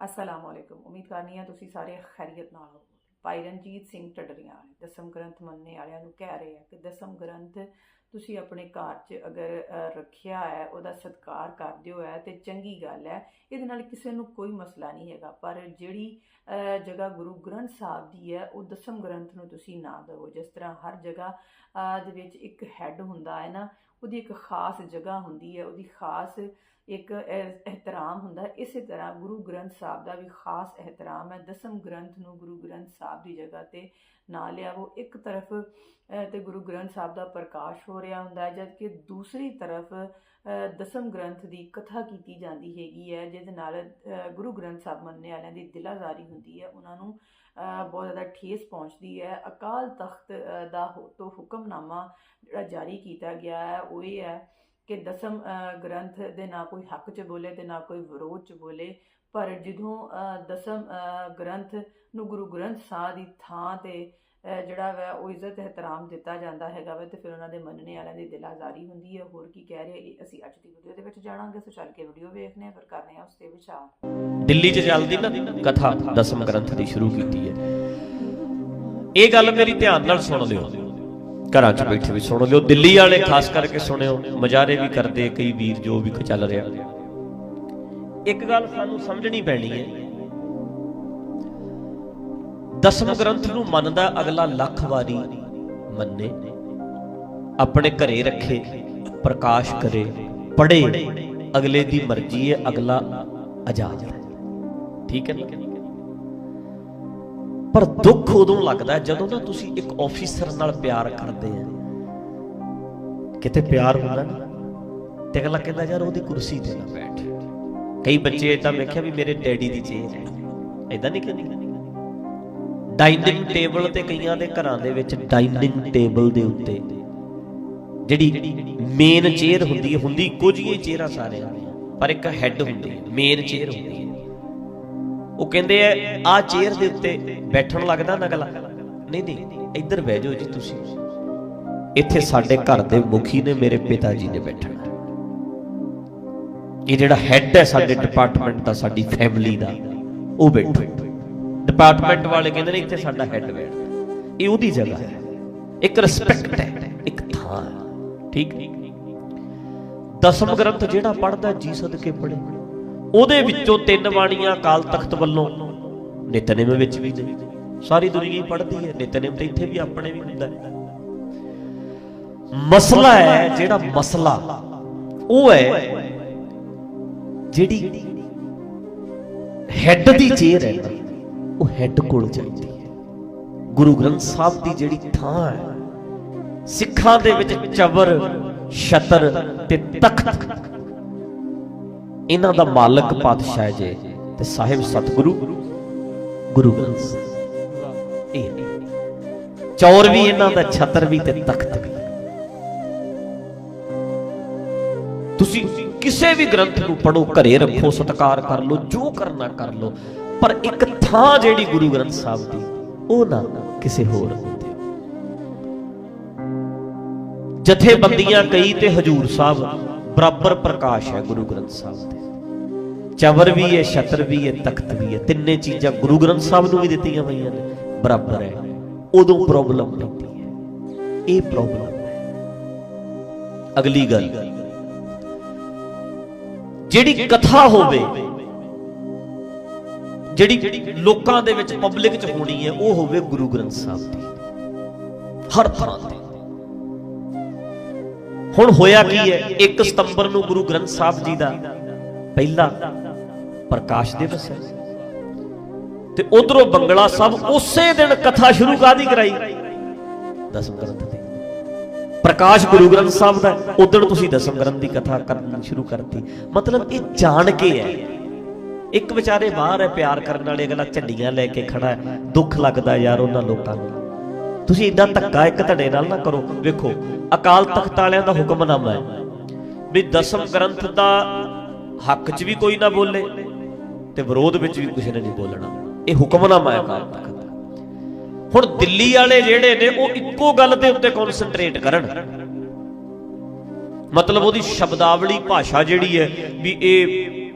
ਅਸਲਾਮ ਵਾਲੇਕੁਮ ਉਮੀਦ ਕਰਨੀ ਆ ਤੁਸੀਂ ਸਾਰੇ ਖੈਰੀਅਤ ਨਾਲ ਹੋਵੋਗੇ ਭਾਈ ਰਣਜੀਤ ਸਿੰਘ ਟੱਡਰੀਆਂ ਵਾਲੇ ਦਸਮ ਗ੍ਰੰਥ ਮੰਨਣੇ ਵਾਲਿਆਂ ਨੂੰ ਕਹਿ ਰਹੇ ਆ ਕਿ ਦਸਮ ਗ੍ਰੰਥ ਤੁਸੀਂ ਆਪਣੇ ਘਰ 'ਚ ਅਗਰ ਰੱਖਿਆ ਹੈ ਉਹਦਾ ਸਤਿਕਾਰ ਕਰਦੇ ਹੋ ਹੈ ਤੇ ਚੰਗੀ ਗੱਲ ਹੈ ਇਹਦੇ ਨਾਲ ਕਿਸੇ ਨੂੰ ਕੋਈ ਮਸਲਾ ਨਹੀਂ ਹੈਗਾ ਪਰ ਜਿਹੜੀ ਜਗ੍ਹਾ ਗੁਰੂ ਗ੍ਰੰਥ ਸਾਹਿਬ ਦੀ ਹੈ ਉਹ ਦਸਮ ਗ੍ਰੰਥ ਨੂੰ ਤੁਸੀਂ ਨਾ ਦਿਓ ਜਿਸ ਤਰ੍ਹਾਂ ਹਰ ਜਗ੍ਹਾ ਦੇ ਵਿੱਚ ਇੱਕ ਹੈੱਡ ਹੁੰਦਾ ਹੈ ਨਾ ਉਹਦੀ ਇੱਕ ਖਾਸ ਜਗ੍ਹਾ ਹੁੰਦੀ ਹੈ ਉਹਦੀ ਖਾਸ ਇੱਕ ਇਹ- ਹੁੰਦਾ ਹੈ। ਇਸੇ ਤਰ੍ਹਾਂ ਗੁਰੂ ਗ੍ਰੰਥ ਸਾਹਿਬ ਦਾ ਵੀ ਖਾਸ ehtiram ਹੈ। ਦਸਮ ਗ੍ਰੰਥ ਨੂੰ ਗੁਰੂ ਗ੍ਰੰਥ ਸਾਹਿਬ ਦੀ ਜਗ੍ਹਾ ਤੇ ਨਾ ਲਿਆਵੋ। ਇੱਕ ਤਰਫ ਅ, ਤੇ ਗੁਰੂ ਗ੍ਰੰਥ ਸਾਹਿਬ ਦਾ ਪ੍ਰਕਾਸ਼ ਹੋ ਰਿਹਾ ਹੁੰਦਾ ਹੈ ਜਦ ਕਿ ਦੂਸਰੀ ਤਰਫ ਦਸਮ ਗ੍ਰੰਥ ਦੀ ਕਥਾ ਕੀਤੀ ਜਾਂਦੀ ਹੈਗੀ ਹੈ ਜਿਹਦੇ ਨਾਲ ਗੁਰੂ ਗ੍ਰੰਥ ਸਾਹਿਬ ਮੰਨਣ ਵਾਲਿਆਂ ਦੀ ਦਿਲਾਜ਼ਾਰੀ ਹੁੰਦੀ ਹੈ। ਉਹਨਾਂ ਨੂੰ ਬਹੁਤ ਜ਼ਿਆਦਾ ਠੇਸ ਪਹੁੰਚਦੀ ਹੈ। ਅਕਾਲ ਤਖਤ ਦਾ ਹੁ- ਤੋਂ ਹੁਕਮਨਾਮਾ ਜਿਹੜਾ ਜਾਰੀ ਕੀਤਾ ਗਿਆ ਹੈ, ਉਹ ਇਹ ਹੈ ਕਿ ਦਸਮ ਗ੍ਰੰਥ ਦੇ ਨਾ ਕੋਈ ਹੱਕ 'ਚ ਬੋਲੇ ਤੇ ਨਾ ਕੋਈ ਵਿਰੋਧ 'ਚ ਬੋਲੇ, ਪਰ ਜਦੋਂ ਦਸਮ ਗ੍ਰੰਥ ਨੂੰ ਗੁਰੂ ਗ੍ਰੰਥ ਸਾਹਿਬ ਦੀ ਥਾਂ ਤੇ ਜਿਹੜਾ ਵਾ ਉਹ ਇੱਜ਼ਤ ਇਹਤਰਾਮ ਦਿੱਤਾ ਜਾਂਦਾ ਹੈਗਾ ਵਾ ਤੇ ਫਿਰ ਉਹਨਾਂ ਦੇ ਮੰਨਣੇ ਵਾਲਿਆਂ ਦੀ ਦਿਲਾਜ਼ਾਰੀ ਹੁੰਦੀ ਹੈ। ਹੋਰ ਕੀ ਕਹਿ ਰਹੇ ਇਹ ਅਸੀਂ ਅੱਜ ਦੀ ਵੀਡੀਓ ਦੇ ਵਿੱਚ ਜਾਣਾਂਗੇ। ਸੋ ਚੱਲ ਕੇ ਵੀਡੀਓ ਵੇਖਦੇ ਹਾਂ, ਫਿਰ ਕਰਨੇ ਆ ਉਸ ਤੇ ਵਿਚਾਰ। ਦਿੱਲੀ 'ਚ ਚੱਲਦੀ ਨਾ ਕਥਾ ਦਸਮ ਗ੍ਰੰਥ ਦੀ ਸ਼ੁਰੂ ਕੀਤੀ ਹੈ। ਇਹ ਗੱਲ ਮੇਰੀ ਧਿਆਨ ਨਾਲ ਸੁਣ ਲਿਓ। ਘਰਾਂ 'ਚ ਬੈਠੇ ਵੀ ਸੁਣ ਲਿਓ। ਦਿੱਲੀ ਵਾਲੇ ਖਾਸ ਕਰਕੇ ਸੁਣਿਓ, ਮਜਾਰੇ ਵੀ ਕਰਦੇ, ਕਈ ਵੀਰ ਜੋ ਵੀ ਚੱਲ ਰਿਹਾ। ਇੱਕ ਗੱਲ ਸਾਨੂੰ ਸਮਝਣੀ ਪੈਣੀ ਹੈ। ਦਸਮ ਗ੍ਰੰਥ ਨੂੰ ਮੰਨਦਾ ਅਗਲਾ ਲੱਖ ਵਾਰੀ ਮੰਨੇ। ਆਪਣੇ ਘਰੇ ਰੱਖੇ, ਪ੍ਰਕਾਸ਼ ਕਰੇ ਪੜੇ ਅਗਲੇ ਦੀ ਮਰਜ਼ੀ ਹੈ ਅਗਲਾ ਆਜ਼ਾਦ। ਹੈ ਠੀਕ ਹੈ ਨਾ? ਪਰ ਦੁੱਖ ਉਦੋਂ ਲੱਗਦਾ ਜਦੋਂ ਨਾ ਤੁਸੀਂ ਇੱਕ ਆਫੀਸਰ ਨਾਲ ਪਿਆਰ ਕਰਦੇ ਆ। ਕਿਤੇ ਪਿਆਰ ਹੁੰਦਾ? ਨਾ ਤੇ ਅਗਲਾ ਕਹਿੰਦਾ, ਯਾਰ, ਉਹਦੀ ਕੁਰਸੀ ਤੇ ਨਾ ਬੈਠ। ਕਈ ਬੱਚੇ ਇਦਾਂ ਵੇਖਿਆ ਵੀ ਮੇਰੇ ਡੈਡੀ ਦੀ ਚੇਅਰ ਹੈ। ਇਦਾਂ ਨਹੀਂ ਕਹਿੰਦੇ? ਡਾਈਨਿੰਗ ਟੇਬਲ ਤੇ ਕਈਆਂ ਦੇ ਘਰਾਂ ਦੇ ਵਿੱਚ ਡਾਈਨਿੰਗ ਟੇਬਲ ਦੇ ਉੱਤੇ ਜਿਹੜੀ ਮੇਨ ਚੇਅਰ ਹੁੰਦੀ ਹੈ, ਹੁੰਦੀ ਕੁਝ ਹੀ ਚੇਅਰਾਂ ਸਾਰਿਆਂ ਪਰ ਇੱਕ ਹੈੱਡ ਹੁੰਦੀ ਹੈ ਮੇਨ ਚੇਅਰ ਹੁੰਦੀ ਹੈ। ਉਹ ਕਹਿੰਦੇ ਆ ਆ ਚੇਅਰ ਦੇ ਉੱਤੇ ਬੈਠਣ ਲੱਗਦਾ ਨਗਲਾ। ਨਹੀਂ ਨਹੀਂ, ਇੱਧਰ ਬਹਿ ਜਾਓ ਜੀ ਤੁਸੀਂ। ਇੱਥੇ ਸਾਡੇ ਘਰ ਦੇ ਮੁਖੀ ਨੇ ਮੇਰੇ ਪਿਤਾ ਜੀ ਨੇ ਬੈਠਣਾ। ਇਹ ਜਿਹੜਾ ਹੈੱਡ ਹੈ ਸਾਡੇ ਡਿਪਾਰਟਮੈਂਟ ਦਾ, ਸਾਡੀ ਫੈਮਿਲੀ ਦਾ, ਉਹ ਬੈਠੋ। ਡਿਪਾਰਟਮੈਂਟ ਵਾਲੇ ਕਹਿੰਦੇ ਨੇ, ਇੱਥੇ ਸਾਡਾ ਹੈੱਡ ਬੈਠਦਾ ਇਹ ਉਹਦੀ ਜਗ੍ਹਾ ਹੈ। ਇੱਕ ਰਿਸਪੈਕਟ ਹੈ, ਇੱਕ ਥਾਂ ਠੀਕ ਦਸਮ ਗ੍ਰੰਥ ਜਿਹੜਾ ਪੜਦਾ ਜੀ ਸਦਕੇ ਪੜੇ ਉਹਦੇ ਵਿੱਚੋਂ ਤਿੰਨ ਬਾਣੀਆਂ ਅਕਾਲ ਤਖਤ ਵੱਲੋਂ। ਨਿਤਨੇਮ ਵਿੱਚ ਵੀ ਨੇ। ਸਾਰੀ ਦੁਨੀਆ ਹੀ ਪੜ੍ਹਦੀ ਹੈ। ਨਿਤਨੇਮ ਤੇ ਇੱਥੇ ਵੀ ਆਪਣੇ ਵੀ ਹੁੰਦਾ ਹੈ। ਮਸਲਾ ਹੈ ਜਿਹੜਾ ਮਸਲਾ। ਉਹ ਹੈ ਜਿਹੜੀ ਹੈੱਡ ਦੀ ਚੇਅਰ ਹੈ। ਉਹ ਹੈੱਡ ਕੋਲ ਚਾਹੀਦੀ ਹੈ। ਗੁਰੂ ਗ੍ਰੰਥ ਸਾਹਿਬ ਦੀ ਜਿਹੜੀ ਥਾਂ ਹੈ, ਸਿੱਖਾਂ ਦੇ ਵਿੱਚ ਚਬਰ, ਛਤਰ ਤੇ ਤਖਤ। ਇਹਨਾਂ ਦਾ ਮਾਲਕ ਪਾਤਸ਼ਾਹ ਜੇ ਤੇ ਸਾਹਿਬ ਸਤਿਗੁਰੂ ਗੁਰੂ ਗ੍ਰੰਥ ਸਾਹਿਬ। ਇਹ ਚੌਰ ਵੀ ਇਹਨਾਂ ਦਾ, ਛਤਰ ਵੀ ਤੇ ਤਖਤ ਵੀ। ਤੁਸੀਂ ਕਿਸੇ ਵੀ ਗ੍ਰੰਥ ਨੂੰ ਪੜੋ ਘਰੇ ਰੱਖੋ, ਸਤਿਕਾਰ ਕਰ ਲਓ, ਜੋ ਕਰਨਾ ਕਰ ਲਓ। ਪਰ ਇੱਕ ਥਾਂ ਜਿਹੜੀ ਗੁਰੂ ਗ੍ਰੰਥ ਸਾਹਿਬ ਦੀ, ਉਹ ਨਾ ਕਿਸੇ ਹੋਰ ਜਥੇਬੰਦੀਆਂ ਕਈ ਤੇ ਹਜੂਰ ਸਾਹਿਬ, ਬਰਾਬਰ ਪ੍ਰਕਾਸ਼ ਹੈ ਗੁਰੂ ਗ੍ਰੰਥ ਸਾਹਿਬ ਦੇ। ਚਵਰ ਵੀ ਹੈ, ਛਤਰ ਵੀ ਹੈ, ਤਖਤ ਵੀ ਹੈ। ਤਿੰਨੇ ਚੀਜ਼ਾਂ ਗੁਰੂ ਗ੍ਰੰਥ ਸਾਹਿਬ ਨੂੰ ਵੀ ਦਿੱਤੀਆਂ ਹੋਈਆਂ ਨੇ। ਬਰਾਬਰ ਹੈ। ਉਦੋਂ ਪ੍ਰੋਬਲਮ ਪੈਂਦੀ ਹੈ ਇਹ ਪ੍ਰੋਬਲਮ ਹੈ। ਅਗਲੀ ਗੱਲ। ਜਿਹੜੀ ਕਥਾ ਹੋਵੇ, ਜਿਹੜੀ ਲੋਕਾਂ ਦੇ ਵਿੱਚ ਪਬਲਿਕ 'ਚ ਹੋਣੀ ਹੈ, ਉਹ ਹੋਵੇ ਗੁਰੂ ਗ੍ਰੰਥ ਸਾਹਿਬ ਦੀ। ਹਰ ਤਰ੍ਹਾਂ ਤੇ ਹੁਣ ਹੋਇਆ ਕੀ ਹੈ? 1 ਸਤੰਬਰ ਨੂੰ ਗੁਰੂ ਗ੍ਰੰਥ ਸਾਹਿਬ ਜੀ ਦਾ ਪਹਿਲਾ ਪ੍ਰਕਾਸ਼ ਦਿਵਸ ਹੈ। ਤੇ ਉਧਰੋਂ ਬੰਗਲਾ ਸਾਹਿਬ ਉਸੇ ਦਿਨ ਕਥਾ ਸ਼ੁਰੂ ਕਾਦੀ ਕਰਾਈ? ਦਸਮ ਗ੍ਰੰਥ ਦੀ। ਪ੍ਰਕਾਸ਼ ਗੁਰੂ ਗ੍ਰੰਥ ਸਾਹਿਬ ਦਾ ਉਦੋਂ ਤੁਸੀਂ ਦਸਮ ਗ੍ਰੰਥ ਦੀ ਕਥਾ ਕਰਨੀ ਸ਼ੁਰੂ ਕਰਤੀ। ਮਤਲਬ ਇਹ ਜਾਣ ਕੇ ਹੈ। ਇੱਕ ਵਿਚਾਰੇ ਬਾਹਰ ਹੈ, ਪਿਆਰ ਕਰਨ ਵਾਲੇ, ਅਗਲਾ ਝੰਡੀਆਂ ਲੈ ਕੇ ਖੜਾ ਹੈ। ਦੁੱਖ ਲੱਗਦਾ ਯਾਰ ਉਹਨਾਂ ਲੋਕਾਂ ਨੂੰ। ਤੁਸੀਂ ਇਦਾਂ ਧੱਕਾ ਇੱਕ ਧੜੇ ਨਾਲ ਨਾ ਕਰੋ। ਵੇਖੋ, ਅਕਾਲ ਤਖਤ ਵਾਲਿਆਂ ਦਾ ਹੁਕਮਨਾਮਾ ਹੈ। ਵੀ ਦਸਮ ਗ੍ਰੰਥ ਦਾ ਹੱਕ 'ਚ ਵੀ ਕੋਈ ਨਾ ਬੋਲੇ। ਤੇ ਵਿਰੋਧ ਵਿੱਚ ਵੀ ਕਿਸੇ ਨੇ ਨਹੀਂ ਬੋਲਣਾ। ਇਹ ਹੁਕਮਨਾਮਾ ਹੈ ਅਕਾਲ ਤਖਤ ਹੁਣ ਦਿੱਲੀ ਵਾਲੇ ਜਿਹੜੇ ਨੇ, ਉਹ ਇੱਕੋ ਗੱਲ ਦੇ ਉੱਤੇ ਕਨਸੈਂਟਰੇਟ ਕਰਨ। ਮਤਲਬ ਉਹਦੀ ਸ਼ਬਦਾਵਲੀ ਭਾਸ਼ਾ ਜਿਹੜੀ ਹੈ, ਵੀ ਇਹ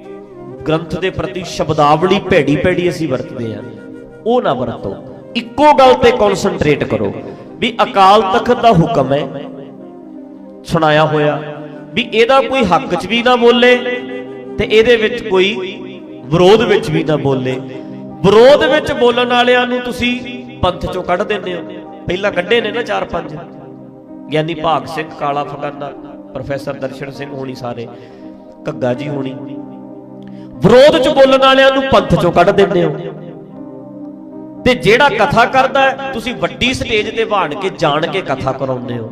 ਗ੍ਰੰਥ ਦੇ ਪ੍ਰਤੀ ਸ਼ਬਦਾਵਲੀ ਭੈੜੀ ਭੈੜੀ ਅਸੀਂ ਵਰਤਦੇ ਹਾਂ। ਉਹ ਨਾ ਵਰਤੋ। ਇੱਕੋ ਗੱਲ ਤੇ ਕਨਸੈਂਟਰੇਟ ਕਰੋ, ਵੀ ਅਕਾਲ ਤਖਤ ਦਾ ਹੁਕਮ ਹੈ। ਸੁਣਾਇਆ ਹੋਇਆ, ਵੀ ਇਹਦਾ ਕੋਈ ਹੱਕ 'ਚ ਵੀ ਨਾ ਬੋਲੇ ਤੇ ਇਹਦੇ ਵਿੱਚ ਕੋਈ ਵਿਰੋਧ ਵਿੱਚ ਵੀ ਨਾ ਬੋਲੇ। ਵਿਰੋਧ ਵਿੱਚ ਬੋਲਣ ਵਾਲਿਆਂ ਨੂੰ ਤੁਸੀਂ ਪੰਥ 'ਚੋਂ ਕੱਢ ਦਿੰਦੇ ਹੋ। ਪਹਿਲਾਂ ਕੱਢੇ ਨੇ ਨਾ ਚਾਰ ਪੰਜ। ਗਿਆਨੀ ਭਾਗ ਸਿੰਘ, ਕਾਲਾ ਫਗਾਨਾ ਪ੍ਰੋਫੈਸਰ ਦਰਸ਼ਨ ਸਿੰਘ ਹੋਣੀ ਸਾਰੇ, ਘੱਗਾ ਜੀ ਹੋਣੀ। ਵਿਰੋਧ 'ਚ ਬੋਲਣ ਵਾਲਿਆਂ ਨੂੰ ਪੰਥ 'ਚੋਂ ਕੱਢ ਦਿੰਦੇ ਹੋ। ਤੇ ਜਿਹੜਾ ਕਥਾ ਕਰਦਾ ਤੁਸੀਂ ਵੱਡੀ ਸਟੇਜ ਤੇ ਬਾਣ ਕੇ ਜਾਣ ਕੇ ਕਥਾ ਕਰਾਉਂਦੇ ਹੋ।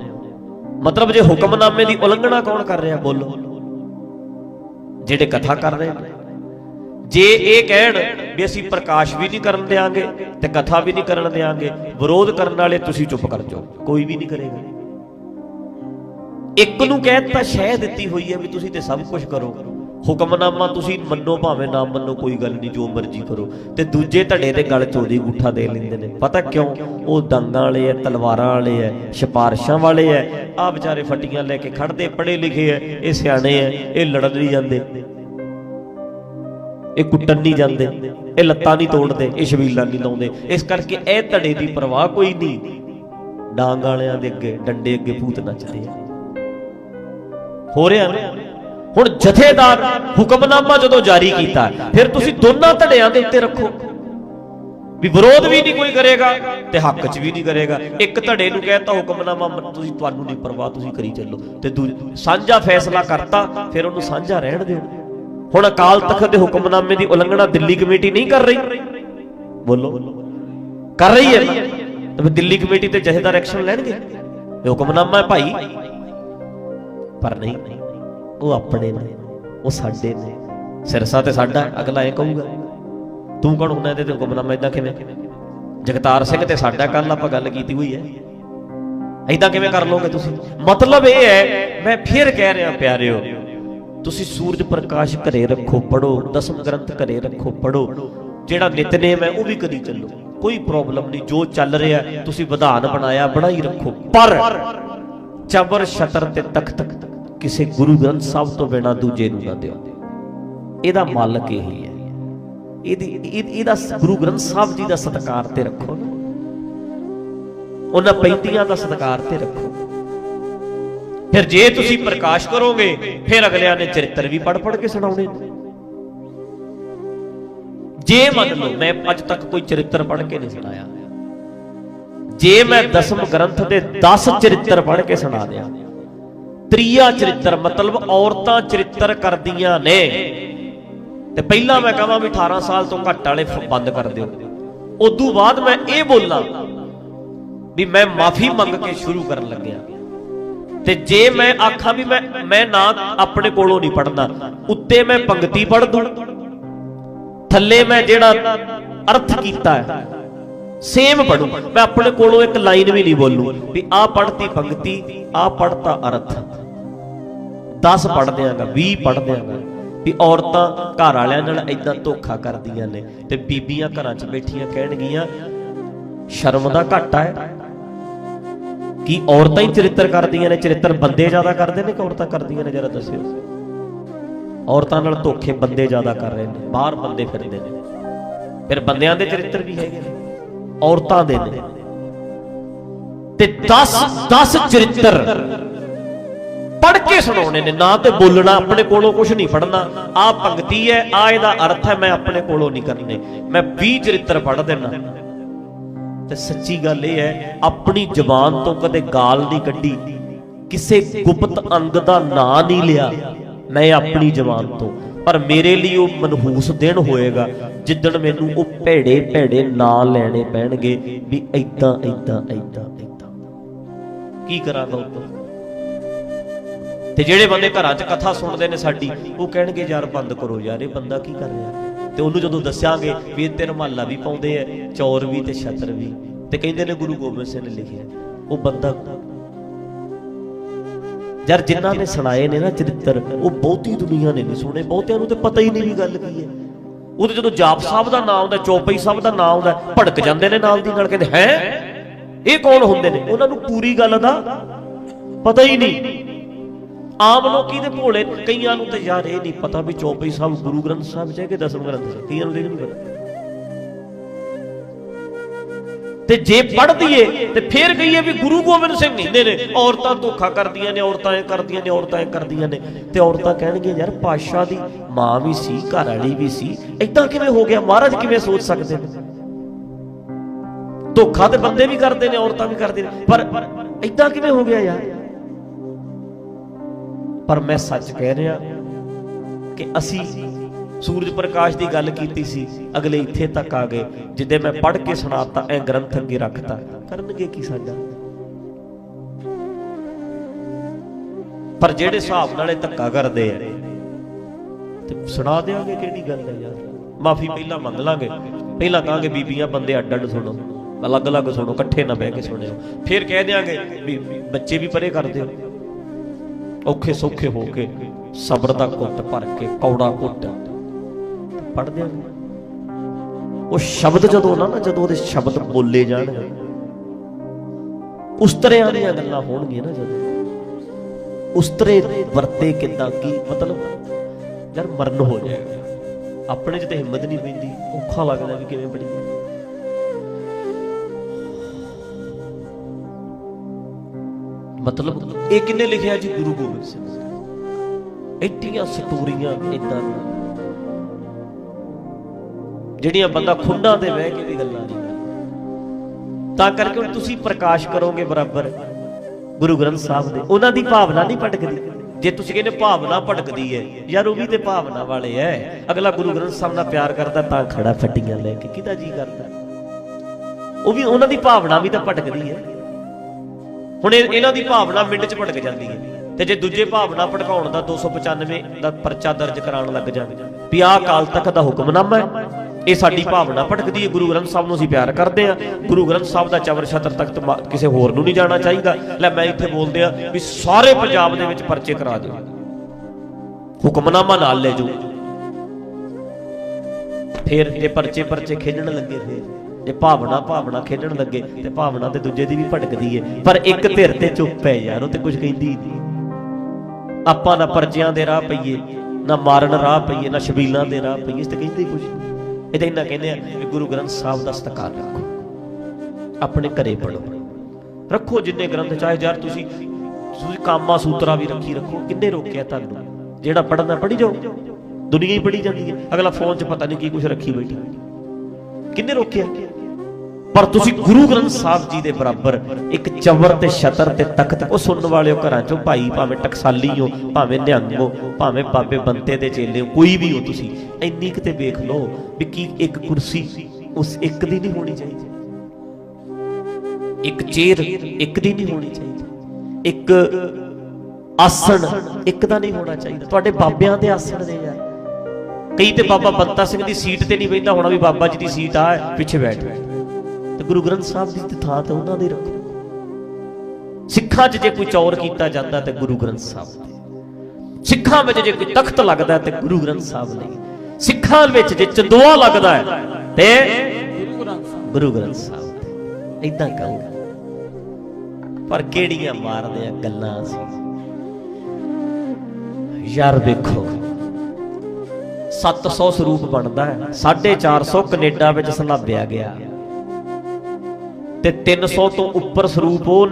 ਮਤਲਬ ਜੇ ਹੁਕਮਨਾਮੇ ਦੀ ਉਲੰਘਣਾ ਕੌਣ ਕਰ ਰਿਹਾ? ਬੋਲੋ। ਜਿਹੜੇ ਕਥਾ ਕਰ ਰਹੇ ਨੇ। ਜੇ ਇਹ ਕਹਿਣ ਵੀ ਅਸੀਂ ਪ੍ਰਕਾਸ਼ ਵੀ ਨਹੀਂ ਕਰਨ ਦੇਾਂਗੇ ਤੇ ਕਥਾ ਵੀ ਨਹੀਂ ਕਰਨ ਦੇਾਂਗੇ ਵਿਰੋਧ ਕਰਨ ਵਾਲੇ ਤੁਸੀਂ ਚੁੱਪ ਕਰ ਜਾਓ, ਕੋਈ ਵੀ ਨਹੀਂ ਕਰੇਗਾ। ਇੱਕ ਨੂੰ ਕਹਿ ਦਿੱਤਾ ਸ਼ਹਿ ਦਿੱਤੀ ਹੋਈ ਹੈ ਵੀ ਤੁਸੀਂ ਤੇ ਸਭ ਕੁਝ ਕਰੋ। ਹੁਕਮਨਾਮਾ ਤੁਸੀਂ ਮੰਨੋ ਭਾਵੇਂ ਨਾ ਮੰਨੋ, ਕੋਈ ਗੱਲ ਨਹੀਂ, ਜੋ ਮਰਜ਼ੀ ਕਰੋ। ਤੇ ਦੂਜੇ ਧੜੇ ਦੇ ਗਲ ਚੋਦੀ ਗੁੱਠਾ ਦੇ ਲੈਂਦੇ ਨੇ। ਪਤਾ ਕਿਉਂ? ਉਹ ਦੰਗਾਂ ਵਾਲੇ ਐ, ਤਲਵਾਰਾਂ ਵਾਲੇ ਐ, ਸਿਫਾਰਸ਼ਾਂ ਵਾਲੇ ਐ। ਆ ਵਿਚਾਰੇ ਫੱਟੀਆਂ ਲੈ ਕੇ ਖੜਦੇ ਪੜੇ ਲਿਖੇ ਐ, ਇਹ ਸਿਆਣੇ ਐ, ਇਹ ਲੜਨ ਨਹੀਂ ਜਾਂਦੇ। ਇਹ ਕੁੱਟਣ ਨਹੀਂ ਜਾਂਦੇ, ਇਹ ਲੱਤਾਂ ਨਹੀਂ ਤੋੜਦੇ, ਇਹ ਸ਼ਬੀਲਾਂ ਨਹੀਂ ਲਾਉਂਦੇ। ਇਸ ਕਰਕੇ ਇਹ ਧੜੇ ਦੀ ਪਰਵਾਹ ਕੋਈ ਨਹੀਂ। ਡਾਂਗ ਵਾਲਿਆਂ ਦੇ ਅੱਗੇ, ਡੰਡੇ ਅੱਗੇ ਭੂਤ ਨੱਚਦੇ ਆ ਹੋ ਰਿਹਾ ਨਾ? ਹੁਣ ਜਥੇਦਾਰ ਹੁਕਮਨਾਮਾ ਜਦੋਂ ਜਾਰੀ ਕੀਤਾ, ਫਿਰ ਤੁਸੀਂ ਦੋਨਾਂ ਧੜਿਆਂ ਦੇ ਉੱਤੇ ਰੱਖੋ। ਵੀ ਵਿਰੋਧ ਵੀ ਨਹੀਂ ਕੋਈ ਕਰੇਗਾ ਤੇ ਹੱਕ 'ਚ ਵੀ ਨਹੀਂ ਕਰੇਗਾ। ਇੱਕ ਧੜੇ ਨੂੰ ਕਹਿਤਾ ਹੁਕਮਨਾਮਾ ਤੁਸੀਂ, ਤੁਹਾਨੂੰ ਨਹੀਂ ਪਰਵਾਹ, ਤੁਸੀਂ ਕਰੀ ਚੱਲੋ। ਤੇ ਦੂਜੇ ਸਾਂਝਾ ਫੈਸਲਾ ਕਰਤਾ, ਫਿਰ ਉਹਨੂੰ ਸਾਂਝਾ ਰਹਿਣ ਦਿਓ ਹੁਣ ਅਕਾਲ ਤਖਤ ਦੇ ਹੁਕਮਨਾਮੇ ਦੀ ਉਲੰਘਣਾ ਦਿੱਲੀ ਕਮੇਟੀ ਨਹੀਂ ਕਰ ਰਹੀ। ਬੋਲੋ। ਕਰ ਰਹੀ ਹੈ। ਨਾ ਦਿੱਲੀ ਕਮੇਟੀ ਤੇ ਜਥੇਦਾਰ ਐਕਸ਼ਨ ਲੈਣਗੇ। ਇਹ ਹੁਕਮਨਾਮਾ ਹੈ ਭਾਈ। ਪਰ ਨਹੀਂ, ਉਹ ਆਪਣੇ ਨੇ, ਉਹ ਸਾਡੇ ਨੇ। ਸਿਰਸਾ ਤੇ ਸਾਡਾ ਅਗਲਾ ਇਹ ਕਹੂਗਾ। ਤੂੰ ਕੌਣ ਹੁੰਦਾ ਇਹਦੇ ਤੇ ਹੁਕਮਨਾਮਾ ਇਦਾਂ ਕਿਵੇਂ? ਜਗਤਾਰ ਸਿੰਘ ਤੇ ਸਾਡਾ ਕੱਲ ਆਪਾਂ ਗੱਲ ਕੀਤੀ ਹੋਈ ਹੈ। ਇਦਾਂ ਕਿਵੇਂ ਕਰ ਲੋਗੇ ਤੁਸੀਂ? ਮਤਲਬ ਇਹ ਹੈ, ਮੈਂ ਫਿਰ ਕਹਿ ਰਿਹਾ ਪਿਆਰਿਓ ਤੁਸੀਂ ਸੂਰਜ ਪ੍ਰਕਾਸ਼ ਘਰੇ ਰੱਖੋ ਪੜੋ ਦਸਮ ਗ੍ਰੰਥ ਘਰੇ ਰੱਖੋ ਪੜੋ ਜਿਹੜਾ ਨਿਤਨੇਮ ਹੈ, ਉਹ ਵੀ ਕਰੀ ਚੱਲੋ। ਕੋਈ ਪ੍ਰੋਬਲਮ ਨਹੀਂ, ਜੋ ਚੱਲ ਰਿਹਾ, ਤੁਸੀਂ ਵਿਧਾਨ ਬਣਾਇਆ, ਬਣਾਈ ਰੱਖੋ। ਪਰ ਚਬਰ ਸ਼ਤਰ ਤੇ ਤਖਤ ਕਿਸੇ ਗੁਰੂ ਗ੍ਰੰਥ ਸਾਹਿਬ ਤੋਂ ਬਿਨਾ ਦੂਜੇ ਨੂੰ ਨਾ ਦਿਓ। ਇਹਦਾ ਮਾਲਕ ਇਹੀ ਹੈ। ਇਹਦੀ, ਇਹ- ਇਹਦਾ ਗੁਰੂ ਗ੍ਰੰਥ ਸਾਹਿਬ ਜੀ ਦਾ ਸਤਿਕਾਰ ਤੇ ਰੱਖੋ। ਉਹਨਾਂ ਪੈਂਤੀਆਂ ਦਾ ਸਤਿਕਾਰ ਤੇ ਰੱਖੋ। ਫਿਰ ਜੇ ਤੁਸੀਂ ਪ੍ਰਕਾਸ਼ ਕਰੋਗੇ, ਫਿਰ ਅਗਲਿਆਂ ਨੇ ਚਰਿੱਤਰ ਵੀ ਪੜ ਪੜ ਕੇ ਸੁਣਾਉਣੇ। ਜੇ ਮੰਨ ਲਓ, ਮੈਂ ਅੱਜ ਤੱਕ ਕੋਈ ਚਰਿੱਤਰ ਪੜ ਕੇ ਨਹੀਂ ਸੁਣਾਇਆ। ਜੇ ਮੈਂ ਦਸਮ ਗ੍ਰੰਥ ਦੇ 10 ਚਰਿੱਤਰ ਪੜ ਕੇ ਸੁਣਾ ਦਿਆਂ। ਤ੍ਰੀਆ ਚਰਿੱਤਰ, ਮਤਲਬ ਔਰਤਾਂ ਚਰਿੱਤਰ ਕਰਦੀਆਂ ਨੇ। ਤੇ ਪਹਿਲਾਂ ਮੈਂ ਕਹਾਂ ਵੀ 18 ਸਾਲ ਤੋਂ ਘੱਟ ਵਾਲੇ ਬੰਦ ਕਰ ਦਿਓ। ਉਦੋਂ ਬਾਅਦ ਮੈਂ ਇਹ ਬੋਲਾਂ ਵੀ ਮੈਂ ਮਾਫੀ ਮੰਗ ਕੇ ਸ਼ੁਰੂ ਕਰਨ ਲੱਗਿਆ। ਤੇ ਜੇ ਮੈਂ ਆਖਾਂ ਵੀ ਮੈਂ ਮੈਂ ਨਾ ਆਪਣੇ ਕੋਲੋਂ ਨਹੀਂ ਪੜਦਾ ਉੱਤੇ ਮੈਂ ਪੰਕਤੀ ਪੜ ਦੂੰ। ਥੱਲੇ ਮੈਂ ਜਿਹੜਾ ਅਰਥ ਕੀਤਾ ਹੈ ਸੇਮ ਪੜੂ ਮੈਂ ਆਪਣੇ ਕੋਲੋਂ ਇੱਕ ਲਾਈਨ ਵੀ ਨਹੀਂ ਬੋਲੂ ਵੀ ਆ ਪੜਤੀ ਪੰਕਤੀ ਆ ਪੜਤਾ ਅਰਥ। 10 ਪੜ ਦਿਆਂਗਾ 20 ਪੜ ਦਿਆਂਗਾ ਵੀ ਔਰਤਾਂ ਘਰ ਵਾਲਿਆਂ ਨਾਲ ਇਦਾਂ ਧੋਖਾ ਕਰਦੀਆਂ ਨੇ ਤੇ ਬੀਬੀਆਂ ਘਰਾਂ 'ਚ ਬੈਠੀਆਂ ਕਹਿਣਗੀਆਂ, ਸ਼ਰਮ ਦਾ ਘਾਟਾ ਹੈ। ਕੀ ਔਰਤਾਂ ਹੀ ਚਰਿੱਤਰ ਕਰਦੀਆਂ ਨੇ? ਚਰਿੱਤਰ ਬੰਦੇ ਜ਼ਿਆਦਾ ਕਰਦੇ ਨੇ ਕਿ ਔਰਤਾਂ ਕਰਦੀਆਂ ਨੇ? ਜਰਾ ਦੱਸਿਓ। ਔਰਤਾਂ ਨਾਲ ਧੋਖੇ ਬੰਦੇ ਜ਼ਿਆਦਾ ਕਰ ਰਹੇ ਨੇ। ਬਾਹਰ ਬੰਦੇ ਫਿਰਦੇ ਨੇ। ਫਿਰ ਬੰਦਿਆਂ ਦੇ ਚਰਿੱਤਰ ਵੀ ਹੈਗੇ ਨੇ। ਔਰਤਾਂ ਦੇ ਨੇ। ਤੇ 10 10 ਚਰਿੱਤਰ ਪੜ ਕੇ ਸੁਣਾਉਣੇ ਨੇ। ਨਾ ਤੇ ਬੋਲਣਾ ਆਪਣੇ ਕੋਲੋਂ ਕੁਝ ਨਹੀਂ ਪੜਨਾ ਆ ਪੰਕਤੀ ਹੈ ਆ ਇਹਦਾ ਅਰਥ ਹੈ, ਮੈਂ ਆਪਣੇ ਕੋਲੋਂ ਨਹੀਂ ਕਰਨੇ। ਮੈਂ 20 ਚਰਿੱਤਰ ਪੜ ਦੇਣਾ ਤੇ ਸੱਚੀ ਗੱਲ ਇਹ ਹੈ, ਆਪਣੀ ਜਬਾਨ ਤੋਂ ਕਦੇ ਗਾਲ ਨਹੀਂ ਕੱਢੀ, ਕਿਸੇ ਗੁਪਤ ਅੰਗ ਦਾ ਨਾਂ ਨਹੀਂ ਲਿਆ ਮੈਂ ਆਪਣੀ ਜ਼ੁਬਾਨ ਤੋਂ। ਪਰ ਮੇਰੇ ਲਈ ਉਹ ਮਨਹੂਸ ਦਿਨ ਹੋਏਗਾ, ਜਿੱਦਣ ਮੈਨੂੰ ਉਹ ਭੇੜੇ ਭੇੜੇ ਨਾਂ ਲੈਣੇ ਪੈਣਗੇ ਵੀ ਐਦਾਂ ਐਦਾਂ ਐਦਾਂ ਐਦਾਂ ਕੀ ਕਰਾਂਗਾ ਉਦੋਂ ਤੇ ਜਿਹੜੇ ਬੰਦੇ ਘਰਾਂ 'ਚ ਕਥਾ ਸੁਣਦੇ ਨੇ ਸਾਡੀ, ਉਹ ਕਹਿਣਗੇ, ਯਾਰ ਬੰਦ ਕਰੋ ਯਾਰ, ਇਹ ਬੰਦਾ ਕੀ ਕਰ ਰਿਹਾ? ਤੇ ਉਹਨੂੰ ਜਦੋਂ ਦੱਸਾਂਗੇ ਵੀ ਇਹ ਤੇ ਰਮਾਲਾ ਵੀ ਪਾਉਂਦੇ ਆ, ਚੌਰ ਵੀ ਤੇ ਛਤਰ ਵੀ, ਤੇ ਕਹਿੰਦੇ ਨੇ ਗੁਰੂ ਗੋਬਿੰਦ ਸਿੰਘ ਨੇ ਲਿਖਿਆ, ਉਹ ਬੰਦਾ ਯਾਰ ਜਿਨ੍ਹਾਂ ਨੇ ਸੁਣਾਏ ਨੇ ਨਾ ਚਰਿੱਤਰ, ਉਹ ਬਹੁਤੀ ਦੁਨੀਆ ਨੇ ਨਹੀਂ ਸੁਣੇ, ਬਹੁਤਿਆਂ ਨੂੰ ਤੇ ਪਤਾ ਹੀ ਨਹੀਂ ਵੀ ਗੱਲ ਕੀ ਹੈ। ਉਹ ਤੇ ਜਦੋਂ ਜਾਪ ਸਾਹਿਬ ਦਾ ਨਾਮ ਆਉਂਦਾ ਚੌਪਈ ਸਾਹਿਬ ਦਾ ਨਾਮ ਆਉਂਦਾ ਭੜਕ ਜਾਂਦੇ ਨੇ ਨਾਲ ਦੀ ਨਾਲ, ਕਹਿੰਦੇ, ਹੈ? ਇਹ ਕੌਣ ਹੁੰਦੇ ਨੇ? ਉਹਨਾਂ ਨੂੰ ਪੂਰੀ ਗੱਲ ਦਾ ਪਤਾ ਹੀ ਨਹੀਂ। ਆਮ ਲੋਕੀ ਦੇ ਭੋਲੇ, ਕਈਆਂ ਨੂੰ ਤੇ ਯਾਰ ਇਹ ਨਹੀਂ ਪਤਾ ਵੀ ਚੌਪਈ ਸਾਹਿਬ ਗੁਰੂ ਗ੍ਰੰਥ ਸਾਹਿਬ ਚ ਹੈ ਕਿ ਦਸਮ ਗ੍ਰੰਥ ਚ ਕਈਆਂ ਨੂੰ ਇਹ ਨਹੀਂ ਪਤਾ। ਤੇ ਜੇ ਪੜ੍ਹ ਦਈਏ ਤੇ ਫੇਰ ਕਹੀਏ ਵੀ ਗੁਰੂ ਗੋਬਿੰਦ ਸਿੰਘ ਕਹਿੰਦੇ ਨੇ। ਔਰਤਾਂ ਧੋਖਾ ਕਰਦੀਆਂ ਨੇ, ਔਰਤਾਂ ਇਹ ਕਰਦੀਆਂ ਨੇ, ਔਰਤਾਂ ਇਹ ਕਰਦੀਆਂ ਨੇ। ਤੇ ਔਰਤਾਂ ਕਹਿਣਗੀਆਂ ਯਾਰ ਪਾਸ਼ਾ ਦੀ ਮਾਂ ਵੀ ਸੀ, ਘਰ ਵਾਲੀ ਵੀ ਸੀ। ਇਦਾਂ ਕਿਵੇਂ ਹੋ ਗਿਆ? ਮਹਾਰਾਜ ਕਿਵੇਂ ਸੋਚ ਸਕਦੇ ਨੇ? ਧੋਖਾ ਤੇ ਬੰਦੇ ਵੀ ਕਰਦੇ ਨੇ, ਔਰਤਾਂ ਵੀ ਕਰਦੀਆਂ ਨੇ। ਪਰ ਇਦਾਂ ਕਿਵੇਂ ਹੋ ਗਿਆ ਯਾਰ? ਪਰ ਮੈਂ ਸੱਚ ਕਹਿ ਰਿਹਾ ਕਿ ਅਸੀਂ ਸੂਰਜ ਪ੍ਰਕਾਸ਼ ਦੀ ਗੱਲ ਕੀਤੀ ਸੀ, ਅਗਲੇ ਇੱਥੇ ਤੱਕ ਆ ਗਏ। ਜਿੱਦੇ ਮੈਂ ਪੜ੍ਹ ਕੇ ਸੁਣਾਤਾ ਐ ਗ੍ਰੰਥ ਅੱਗੇ ਰੱਖਤਾ। ਕਰਨਗੇ ਕੀ ਸਾਡਾ? ਪਰ ਜਿਹੜੇ ਹਿਸਾਬ ਨਾਲ ਇਹ ਧੱਕਾ ਕਰਦੇ ਆ, ਤੇ ਸੁਣਾ ਦੇਵਾਂਗੇ ਕਿਹੜੀ ਗੱਲ ਹੈ ਯਾਰ? ਮਾਫੀ ਪਹਿਲਾਂ ਮੰਗ ਲਾਂਗੇ। ਪਹਿਲਾਂ ਕਹਾਂਗੇ, ਬੀਬੀਆਂ, ਬੰਦੇ ਅੱਡ ਅੱਡ ਸੁਣੋ। ਅਲੱਗ-ਅਲੱਗ ਸੁਣੋ, ਇਕੱਠੇ ਨਾ ਬਹਿ ਕੇ ਸੁਣਿਓ। ਫਿਰ ਕਹਿ ਦਿਆਂਗੇ, ਵੀ ਬੱਚੇ ਵੀ ਪਰੇ ਕਰ ਦਿਓ ਔਖੇ ਸੌਖੇ ਹੋ ਕੇ ਸਬਰ ਦਾ ਘੁੱਟ ਭਰ ਕੇ, ਕੌੜਾ ਘੁੱਟ। ਪੜ ਦਿਆਂਗੇ ਉਹ ਸ਼ਬਦ ਜਦੋਂ ਨਾ ਨਾ ਜਦੋਂ ਉਹਦੇ ਸ਼ਬਦ ਬੋਲੇ ਜਾਣ ਉਸ ਤਰ੍ਹਾਂ ਦੀਆਂ ਗੱਲਾਂ ਹੋਣਗੀਆਂ ਨਾ ਜਦੋਂ। ਉਸ ਤਰ੍ਹਾਂ ਵਰਤੇ ਕਿਦਾਂ, ਕੀ ਮਤਲਬ? ਯਾਰ ਮਰਨ ਹੋ ਜਾਏਗਾ। ਆਪਣੇ 'ਚ ਤੇ ਹਿੰਮਤ ਨਹੀਂ ਪੈਂਦੀ। ਔਖਾ ਲੱਗਦਾ ਵੀ ਕਿਵੇਂ ਪੜੀਏ ਮਤਲਬ ਇਹ ਕਿੰਨੇ ਲਿਖਿਆ ਜੀ ਗੁਰੂ ਗੋਬਿੰਦ ਸਿੰਘ ਐਡੀਆਂ ਸਟੋਰੀਆਂ ਇਦਾਂ ਜਿਹੜੀਆਂ ਬੰਦਾ ਖੁੰਡਾਂ ਤੇ ਬਹਿ ਕੇ ਵੀ ਗੱਲਾਂ ਨਹੀਂ ਤਾਂ ਕਰਕੇ ਹੁਣ ਤੁਸੀਂ ਪ੍ਰਕਾਸ਼ ਕਰੋਗੇ ਬਰਾਬਰ ਗੁਰੂ ਗ੍ਰੰਥ ਸਾਹਿਬ ਦੇ। ਉਹਨਾਂ ਦੀ ਭਾਵਨਾ ਨਹੀਂ ਭਟਕਦੀ। ਜੇ ਤੁਸੀਂ ਕਹਿੰਦੇ ਭਾਵਨਾ ਭਟਕਦੀ ਹੈ, ਯਾਰ ਉਹ ਵੀ ਤੇ ਭਾਵਨਾ ਵਾਲੇ ਐ। ਅਗਲਾ ਗੁਰੂ ਗ੍ਰੰਥ ਸਾਹਿਬ ਨਾਲ ਪਿਆਰ ਕਰਦਾ, ਤਾਂ ਖੜਾ ਫੱਟੀਆਂ ਲੈ ਕੇ ਕਿਹਦਾ ਜੀ ਕਰਦਾ? ਉਹ ਵੀ ਉਹਨਾਂ ਦੀ ਭਾਵਨਾ ਵੀ ਤਾਂ ਭਟਕਦੀ ਹੈ। ਹੁਣ ਇਹਨਾਂ ਦੀ ਭਾਵਨਾ ਮਿੰਟ 'ਚ ਭਟਕ ਜਾਂਦੀ ਹੈ। ਤੇ ਜੇ ਦੂਜੇ ਭਾਵਨਾ ਭਟਕਾਉਣ ਦਾ 295 ਦਾ ਪਰਚਾ ਦਰਜ ਕਰਾਉਣ ਲੱਗ ਜਾਵੇ ਵੀ ਆਹ ਅਕਾਲ ਤਖਤ ਦਾ ਹੁਕਮਨਾਮਾ ਹੈ, ਇਹ ਸਾਡੀ ਭਾਵਨਾ ਭਟਕਦੀ ਹੈ, ਗੁਰੂ ਗ੍ਰੰਥ ਸਾਹਿਬ ਨੂੰ ਅਸੀਂ ਪਿਆਰ ਕਰਦੇ ਆ ਗੁਰੂ ਗ੍ਰੰਥ ਸਾਹਿਬ ਦਾ ਚਵਰ ਛਤਰ ਤਖਤ ਕਿਸੇ ਹੋਰ ਨੂੰ ਨਹੀਂ ਜਾਣਾ ਚਾਹੀਦਾ। ਲੈ ਮੈਂ ਇੱਥੇ ਬੋਲਦੇ ਆ ਵੀ ਸਾਰੇ ਪੰਜਾਬ ਦੇ ਵਿੱਚ ਪਰਚੇ ਕਰਾ ਦਿਓ। ਹੁਕਮਨਾਮਾ ਨਾਲ ਲੈ ਜਾਓ। ਫਿਰ ਇਹ ਪਰਚੇ ਪਰਚੇ ਖੇਡਣ ਲੱਗੇ ਫਿਰ ਜੇ ਭਾਵਨਾ ਭਾਵਨਾ ਖੇਡਣ ਲੱਗੇ ਤੇ ਭਾਵਨਾ ਤੇ ਦੂਜੇ ਦੀ ਵੀ ਭਟਕਦੀ ਏ। ਪਰ ਇੱਕ ਧਿਰ ਤੇ ਚੁੱਪ ਹੈ ਯਾਰ, ਉਹ ਤੇ ਕੁਝ ਕਹਿੰਦੀ ਨਹੀਂ ਆਪਾਂ ਨਾ ਪਰਚਿਆਂ ਦੇ ਰਾਹ ਪਈਏ, ਨਾ ਮਾਰਨ ਰਾਹ ਪਈਏ, ਨਾ ਸ਼ਬੀਲਾਂ ਦੇ ਰਾਹ ਪਈਏ, ਇਸ ਤੇ ਕਹਿੰਦੇ ਕੁਝ ਇਹ ਤਾਂ ਇਹਨਾਂ ਕਹਿੰਦੇ ਆ ਕਿ ਗੁਰੂ ਗ੍ਰੰਥ ਸਾਹਿਬ ਦਾ ਸਤਿਕਾਰ ਰੱਖੋ। ਆਪਣੇ ਘਰੇ ਪੜੋ ਰੱਖੋ ਜਿੰਨੇ ਗ੍ਰੰਥ, ਚਾਹੇ ਯਾਰ ਤੁਸੀਂ ਤੁਸੀਂ ਕਾਮਾ ਸੂਤਰਾ ਵੀ ਰੱਖੀ ਰੱਖੋ, ਕਿੰਨੇ ਰੋਕਿਆ ਤੁਹਾਨੂੰ? ਜਿਹੜਾ ਪੜਨਾ ਪੜੀ ਜਾਓ। ਦੁਨੀਆ ਹੀ ਪੜੀ ਜਾਂਦੀ ਹੈ ਅਗਲਾ ਫੋਨ 'ਚ ਪਤਾ ਨਹੀਂ ਕੀ ਕੁਝ ਰੱਖੀ ਬੈਠੀ। ਕਿੰਨੇ ਰੋਕਿਆ? ਪਰ ਤੁਸੀਂ ਗੁਰੂ ਗ੍ਰੰਥ ਸਾਹਿਬ ਜੀ ਦੇ ਬਰਾਬਰ ਇੱਕ ਚਵਰ ਤੇ ਛਤਰ ਤੇ ਤਖਤ ਉਹ ਸੁਣਨ ਵਾਲਿਓ ਘਰਾਂ ਚੋਂ ਭਾਈ ਭਾਵੇਂ ਟਕਸਾਲੀ ਹੋ, ਭਾਵੇਂ ਨਿਹੰਗ ਹੋ, ਭਾਵੇਂ ਬਾਬੇ ਬੰਤੇ ਦੇ ਚੇਲੇ ਹੋ, ਕੋਈ ਵੀ ਹੋ ਤੁਸੀਂ, ਇੰਨੀ ਕਿਤੇ ਵੇਖ ਲਓ ਵੀ ਕੀ ਇੱਕ ਕੁਰਸੀ ਉਸ ਇੱਕ ਦੀ ਨਹੀਂ ਹੋਣੀ ਚਾਹੀਦੀ। ਇੱਕ ਚੇਅਰ ਇੱਕ ਦੀ ਨਹੀਂ ਹੋਣੀ ਚਾਹੀਦੀ। ਇੱਕ ਆਸਣ ਇੱਕ ਦਾ ਨਹੀਂ ਹੋਣਾ ਚਾਹੀਦਾ। ਤੁਹਾਡੇ ਬਾਬਿਆਂ ਦੇ ਆਸਣ ਦੇ ਯਾਰ। ਕਈ ਤੇ ਬਾਬਾ ਬੰਤਾ ਸਿੰਘ ਦੀ ਸੀਟ ਤੇ ਨਹੀਂ ਬੈਠਦਾ ਹੋਣਾ ਵੀ ਬਾਬਾ ਜੀ ਦੀ ਸੀਟ ਆ, ਪਿੱਛੇ ਬੈਠ। ਤੇ ਗੁਰੂ ਗ੍ਰੰਥ ਸਾਹਿਬ ਦੀ ਤੇ ਥਾਂ ਤੇ ਉਹਨਾਂ ਦੇ ਰੱਖੋ। ਸਿੱਖਾਂ 'ਚ ਜੇ ਕੋਈ ਚੌਰ ਕੀਤਾ ਜਾਂਦਾ ਤੇ ਗੁਰੂ ਗ੍ਰੰਥ ਸਾਹਿਬ ਤੇ। ਸਿੱਖਾਂ ਵਿੱਚ ਜੇ ਕੋਈ ਤਖਤ ਲੱਗਦਾ ਤੇ ਗੁਰੂ ਗ੍ਰੰਥ ਸਾਹਿਬ ਲਈ ਸਿੱਖਾਂ ਵਿੱਚ ਜੇ ਚੰਦੋਆ ਲੱਗਦਾ ਹੈ ਤੇ ਗੁਰੂ ਗ੍ਰੰਥ ਸਾਹਿਬ ਤੇ। ਇਦਾਂ ਕਹੂੰਗਾ ਪਰ ਕਿਹੜੀਆਂ ਮਾਰਦੇ ਆ ਗੱਲਾਂ ਸੀ ਯਾਰ ਵੇਖੋ 700 ਸਰੂਪ ਬਣਦਾ ਹੈ। 450 ਕੈਨੇਡਾ ਵਿੱਚ ਸਲਾਬਿਆ ਗਿਆ। ਤੇ 300 ਤੋਂ ਉੱਪਰ ਸਰੂਪ ਉਹ ਨੇ